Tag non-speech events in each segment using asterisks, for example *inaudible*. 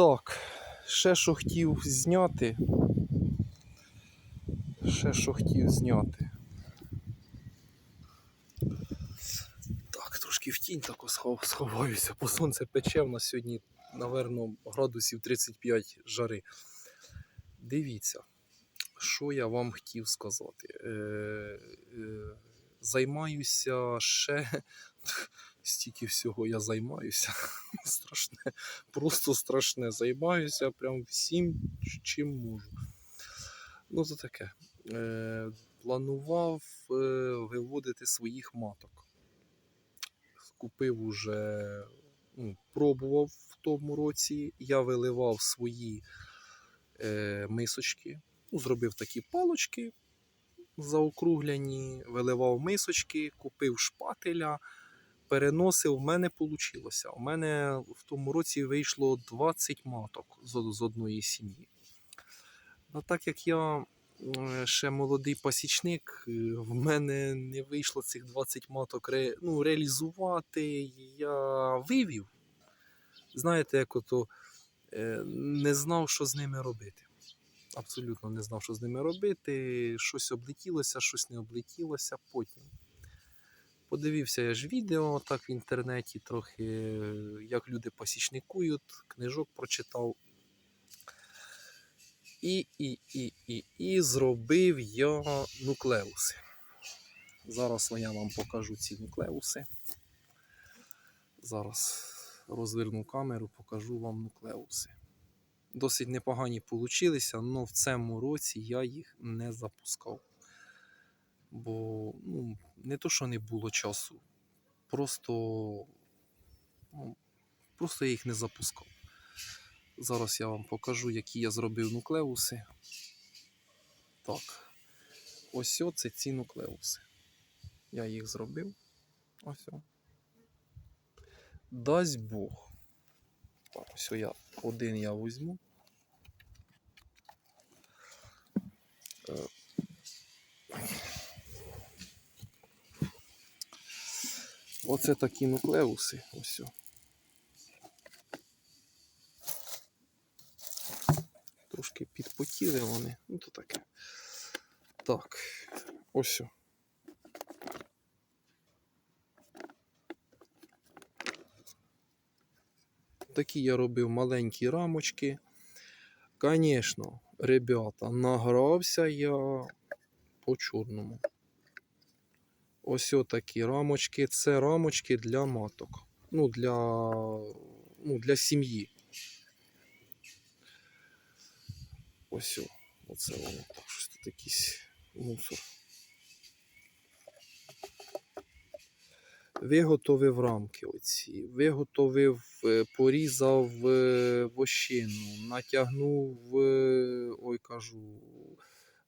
Так, ще що хотів зняти. Ще що хотів зняти. Так, трошки в тінь тако сховаюся, бо сонце пече, в нас сьогодні, напевно, градусів 35 жари. Дивіться, що я вам хотів сказати. Е, е, займаюся ще стільки всього я займаюся. *laughs* Страшне, просто страшне. Займаюся прям всім, чим можу. Ну, це таке. Е, планував е, виводити своїх маток. Купив уже, ну, пробував в тому році. Я виливав свої е, мисочки. Ну, зробив такі палочки заокругляні, виливав мисочки, купив шпателя, переносив. У мене вийшло. У мене в тому році вийшло 20 маток з, з одної сім'ї. Ну, так як я е, ще молодий пасічник, е, в мене не вийшло цих 20 маток ре, ну, реалізувати. Я вивів. Знаєте, як ото е, не знав, що з ними робити. Абсолютно не знав, що з ними робити. Щось облетілося, щось не облетілося. Потім подивився я ж відео так в інтернеті, трохи як люди пасічникують, книжок прочитав. І, і, і, і, і зробив я нуклеуси. Зараз я вам покажу ці нуклеуси. Зараз розверну камеру, покажу вам нуклеуси. Досить непогані получилися, але в цьому році я їх не запускав. Бо ну, не то, що не було часу, просто, ну, просто я їх не запускав. Зараз я вам покажу, які я зробив нуклеуси. Так. Ось це ці нуклеуси. Я їх зробив. Ось. Дасть Бог. Так, ось я один я візьму. Оце такі нуклеуси. Ось. Трошки підпотіли вони. Ну то таке. Так, ось. Такі я робив маленькі рамочки. Звісно, ребята, награвся я по чорному. Ось такі рамочки. Це рамочки для маток. Ну, для, ну, для сім'ї. Ось. о, Оце воно так, щось тут якийсь мусор. Виготовив рамки оці, виготовив, е, порізав е, вощину, натягнув, е, ой кажу,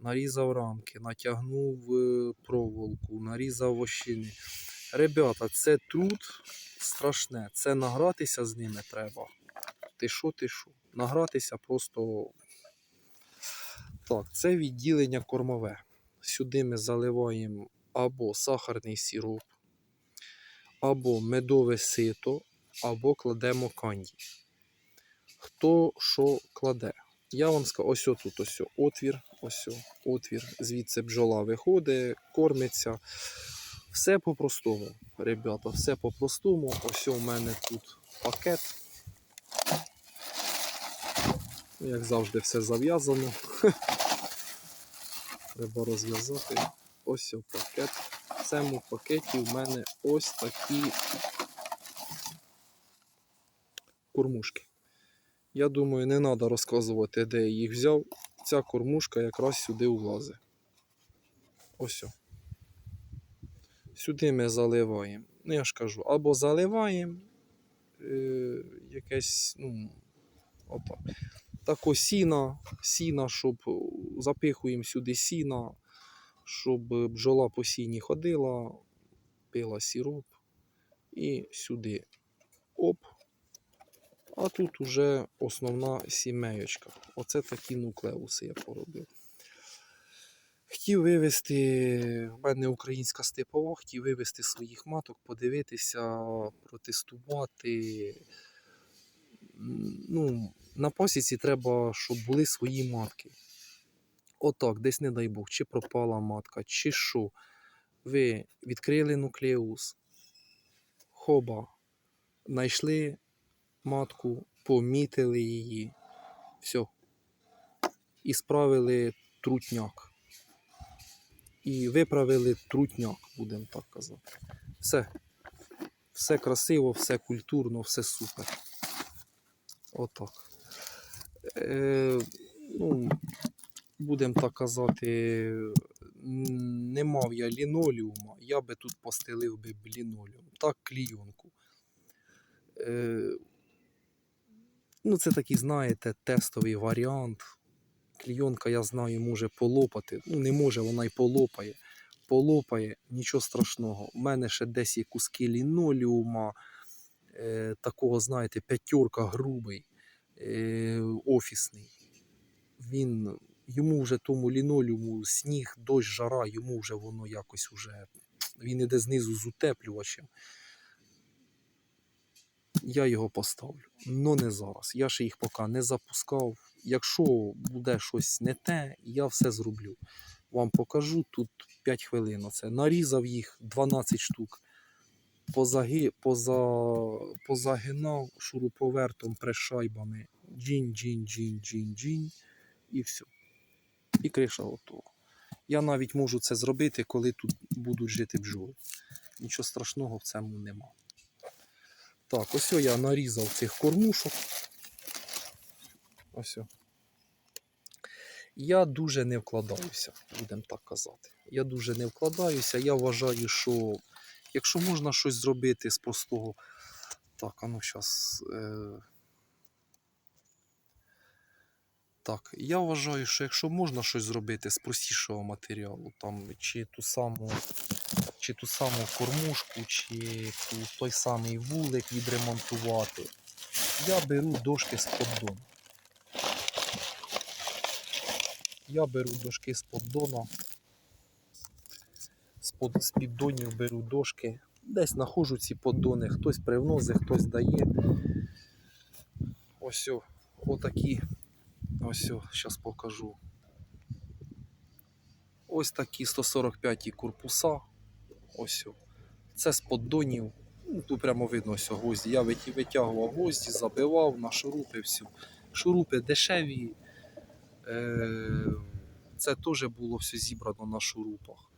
нарізав рамки, натягнув е, проволоку, нарізав вощини. Ребята, це труд страшне. Це награтися з ними треба. Ти що, ти що? Награтися просто. Так, це відділення кормове. Сюди ми заливаємо або сахарний сироп, або медове сито, або кладемо канді. Хто що кладе? Я вам скажу, ось тут ось отвір, ось отвір, звідси бджола виходить, кормиться. Все по-простому, ребята, все по-простому. Ось у мене тут пакет. Як завжди, все зав'язано. *laughs* Треба розв'язати. Ось пакет. В цьому пакеті в мене ось такі кормушки. Я думаю, не треба розказувати, де я їх взяв. Ця кормушка якраз сюди влазить. Ось. Сюди ми заливаємо. Ну, я ж кажу, або заливаємо е, якесь, ну, отак. Тако сіна, сіна, щоб запихуємо сюди сіна, щоб бджола по сіні ходила, пила сироп і сюди оп. А тут уже основна сімейочка. Оце такі нуклеуси я поробив. Хотів вивезти, в мене українська степова, хотів вивезти своїх маток, подивитися, протестувати. Ну, на пасіці треба, щоб були свої матки. Отак, десь, не дай Бог, чи пропала матка, чи що. Ви відкрили нуклеус, хоба, знайшли матку, помітили її, все. І справили трутняк. І виправили трутняк, будемо так казати. Все. Все красиво, все культурно, все супер. Отак. Е, ну, будемо так казати, не мав я лінолеума, я би тут постелив би б лінолеум. Так, клійонку. Е, ну, це такий, знаєте, тестовий варіант. Клійонка, я знаю, може полопати. Ну, не може, вона й полопає. Полопає, нічого страшного. У мене ще десь є куски лінолеума, е, такого, знаєте, п'ятерка грубий, е, офісний. Він, йому вже тому лінолеуму сніг, дощ, жара, йому вже воно якось уже. Він іде знизу з утеплювачем. Я його поставлю. Ну не зараз. Я ще їх поки не запускав. Якщо буде щось не те, я все зроблю. Вам покажу тут 5 хвилин. Оце. Нарізав їх 12 штук. Позаги, поза, позагинав шуруповертом пришайбами. Джін, джін, джін, джін, джін. І все. І криша готова. Я навіть можу це зробити, коли тут будуть жити бджоли. Нічого страшного в цьому нема. Так, ось я нарізав цих кормушок. Ось. Я дуже не вкладаюся, будемо так казати. Я дуже не вкладаюся. Я вважаю, що якщо можна щось зробити з простого. Так, а ну зараз. Е... Так, я вважаю, що якщо можна щось зробити з простішого матеріалу, там, чи ту саму, чи ту саму кормушку, чи ту, той самий вулик відремонтувати, я беру дошки з поддону. Я беру дошки з поддона. З, піддонів беру дошки. Десь знаходжу ці поддони, хтось привносить, хтось дає. Ось отакі. Ось, зараз покажу. Ось такі 145 корпуса. Ось. Це з поддонів. Ну, тут прямо видно ось гвозді. Я витягував гвозді, забивав на шурупи все. Шурупи дешеві. Е, Це теж було все зібрано на шурупах.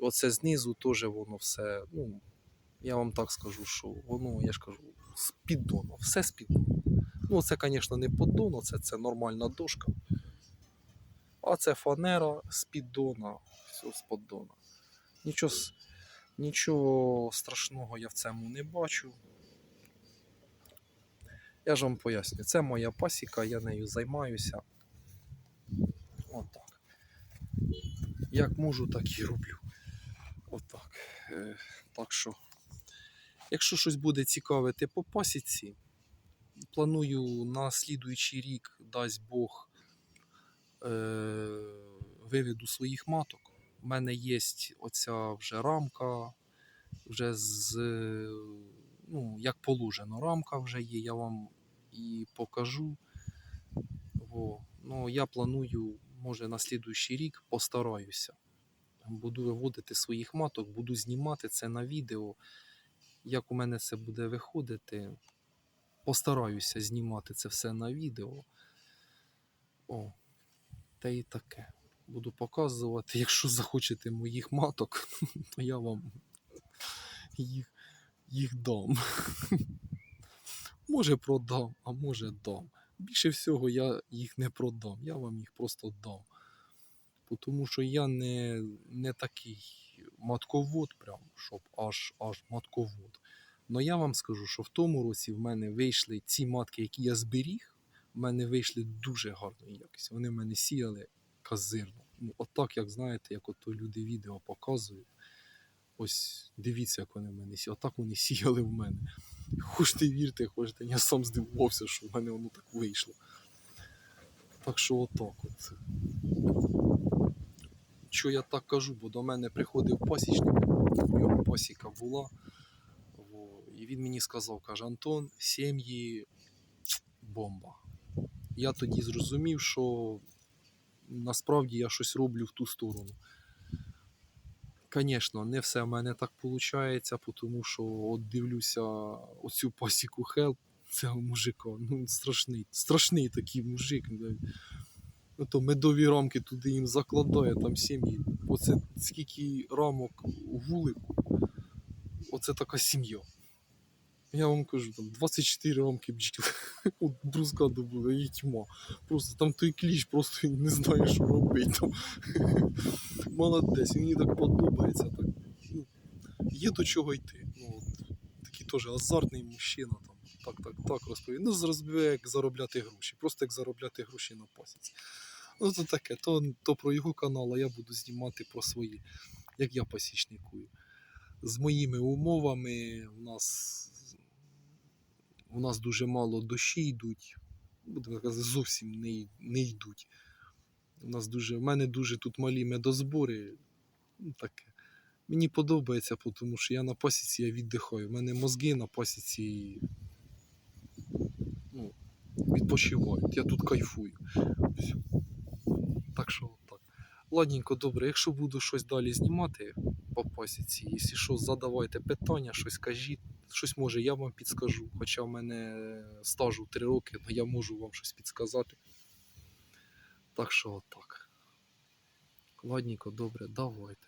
Оце знизу теж воно все. Ну, я вам так скажу, що воно, я ж кажу, з піддону, все з піддону. Ну, це, звісно, не поддон, це, це нормальна дошка. А це фанера з піддона, все з поддона. Нічого, нічого страшного я в цьому не бачу. Я ж вам поясню, це моя пасіка, я нею займаюся. Отак. Як можу, так і роблю. Отак. Е, так що, якщо щось буде цікавити по пасіці, планую на слідуючий рік, дасть Бог, е, виведу своїх маток. У мене є оця вже рамка, вже з, ну, як положено, рамка вже є, я вам і покажу. Во. Ну, я планую, може, на слідуючий рік постараюся. Буду виводити своїх маток, буду знімати це на відео. Як у мене це буде виходити, постараюся знімати це все на відео. О, те і таке. Буду показувати. Якщо захочете моїх маток, *laughs* то я вам їх, їх дам. Може продам, а може дам. Більше всього я їх не продам, я вам їх просто дам. Тому що я не, не такий матковод, прям, щоб аж аж матковод. Но я вам скажу, що в тому році в мене вийшли ці матки, які я зберіг, в мене вийшли дуже гарної якості. Вони в мене сіяли казирно. Ну, отак, як знаєте, як ото люди відео показують. Ось дивіться, як вони в мене сіяли. Отак вони *laughs* сіяли в мене. Хочете вірте, хочете. Я сам здивувався, що в мене воно так вийшло. Так що отак от. Що я так кажу, бо до мене приходив пасічник, у нього пасіка була. І він мені сказав, каже, Антон, сім'ї бомба. я тоді зрозумів, що насправді я щось роблю в ту сторону. Звісно, не все в мене так виходить, тому що от дивлюся оцю пасіку хел цього мужика. Ну, страшний, страшний такий мужик. Ну, то медові рамки туди їм закладає, там сім'ї. Оце скільки рамок у вулику, оце така сім'я. Я вам кажу, там 24 рамки бджіл. От брузка добула і тьма. Просто там той кліч просто не знає, що робити. Там. *laughs* Молодець, мені так подобається. Так. Ну, є до чого йти. Ну, такий теж азартний мужчина. Там. Так, так, так розповідає. Ну, розповідає, як заробляти гроші. Просто як заробляти гроші на пасіці. Ну, то таке, то, то про його канал, а я буду знімати про свої, як я пасічникую. З моїми умовами у нас, у нас дуже мало дощі йдуть. Будемо казати, зовсім не, не йдуть. У нас дуже, в мене дуже тут малі медозбори. Ну. Мені подобається, тому що я на пасіці я віддихаю. У мене мозги на пасіці ну, відпочивають. Я тут кайфую. Всьо. Так що так. Ладненько, добре, якщо буду щось далі знімати по пасіці, якщо що, задавайте питання, щось кажіть, щось може я вам підскажу. Хоча в мене стажу 3 роки, але я можу вам щось підсказати. Так що отак. Ладненько, добре, давайте.